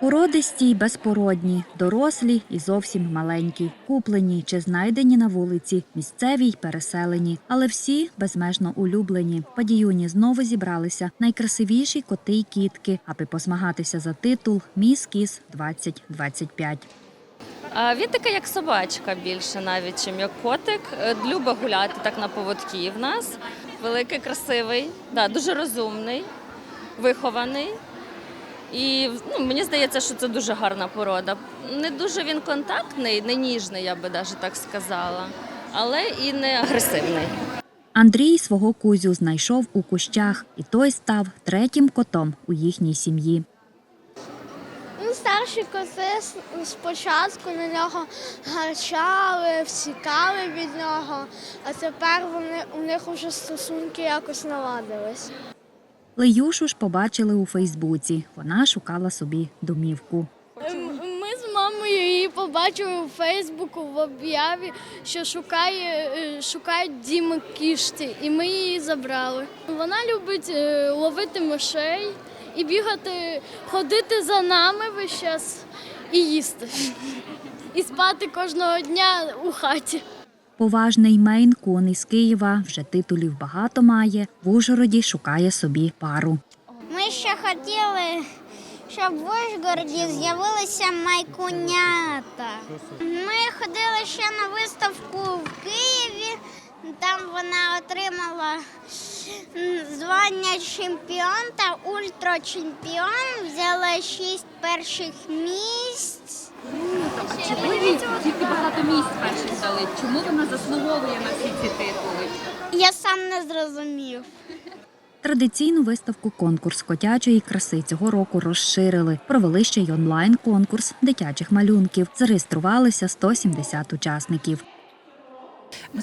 Породисті й безпородні, дорослі і зовсім маленькі, куплені чи знайдені на вулиці, місцеві й переселені, але всі безмежно улюблені. Падіюні знову зібралися найкрасивіші коти й кітки, аби позмагатися за титул Міс Кіс 2025. А він такий, як собачка більше, навіть чим як котик. Е, Любить гуляти так на поводки в нас. Великий, красивий, да, дуже розумний, вихований. І ну, мені здається, що це дуже гарна порода. Не дуже він контактний, не ніжний, я би навіть так сказала, але і не агресивний. Андрій свого кузю знайшов у кущах, і той став третім котом у їхній сім'ї. Ну, старші коти спочатку на нього гарчали, всікали від нього, а тепер вони, у них вже стосунки якось наладились. Леюшу ж побачили у Фейсбуці. Вона шукала собі домівку. Ми з мамою її побачили у Фейсбуку в об'яві, що шукає, е, шукають дім кішці, і ми її забрали. Вона любить е, ловити мишей і бігати, ходити за нами весь час і їсти. І спати кожного дня у хаті. Поважний мейн кун із Києва вже титулів багато має. В Ужгороді шукає собі пару. Ми ще хотіли, щоб в Ужгороді з'явилися майкунята. Ми ходили ще на виставку в Києві. Там вона отримала звання чемпіон та ультрачемпіон. Взяла шість перших місць. Тільки багато місць перших дали. Чому вона заслуговує на всі ці титули? Я сам не зрозумів. Традиційну виставку конкурс котячої краси цього року розширили. Провели ще й онлайн-конкурс дитячих малюнків. Зареєструвалися 170 учасників. Ми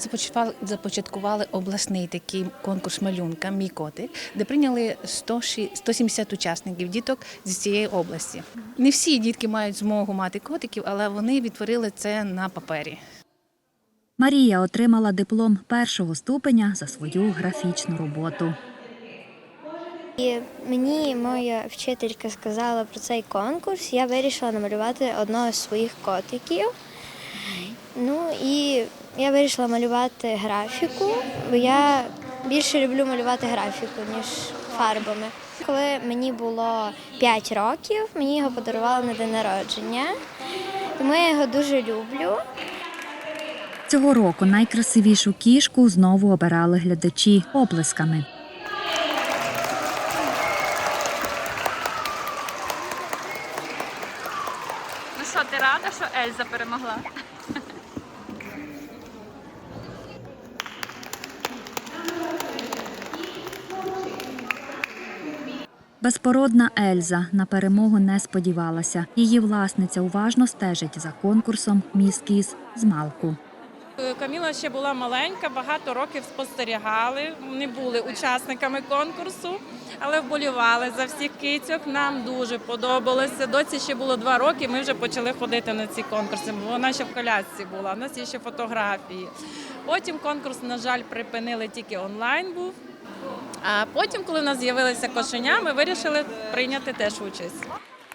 започаткували, обласний такий конкурс малюнка Мій котик, де прийняли 170 учасників діток з цієї області. Не всі дітки мають змогу мати котиків, але вони відтворили це на папері. Марія отримала диплом першого ступеня за свою графічну роботу. І мені моя вчителька сказала про цей конкурс. Я вирішила намалювати одного з своїх котиків. Ну я вирішила малювати графіку, бо я більше люблю малювати графіку, ніж фарбами. Коли мені було 5 років, мені його подарували на день народження. Тому я його дуже люблю. Цього року найкрасивішу кішку знову обирали глядачі оплесками. Ну що, ти рада, що Ельза перемогла? Безпородна Ельза на перемогу не сподівалася. Її власниця уважно стежить за конкурсом Міс Кіс з Малку. Каміла ще була маленька, багато років спостерігали. Не були учасниками конкурсу, але вболівали за всіх кицьок. Нам дуже подобалося. Доці ще було два роки. Ми вже почали ходити на ці конкурси. Вона ще в колясці була. У нас є ще фотографії. Потім конкурс, на жаль, припинили тільки онлайн був. А потім, коли в нас з'явилися кошеня, ми вирішили прийняти теж участь.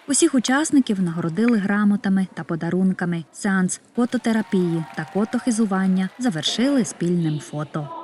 Усіх учасників нагородили грамотами та подарунками. Сеанс кототерапії та котохизування завершили спільним фото.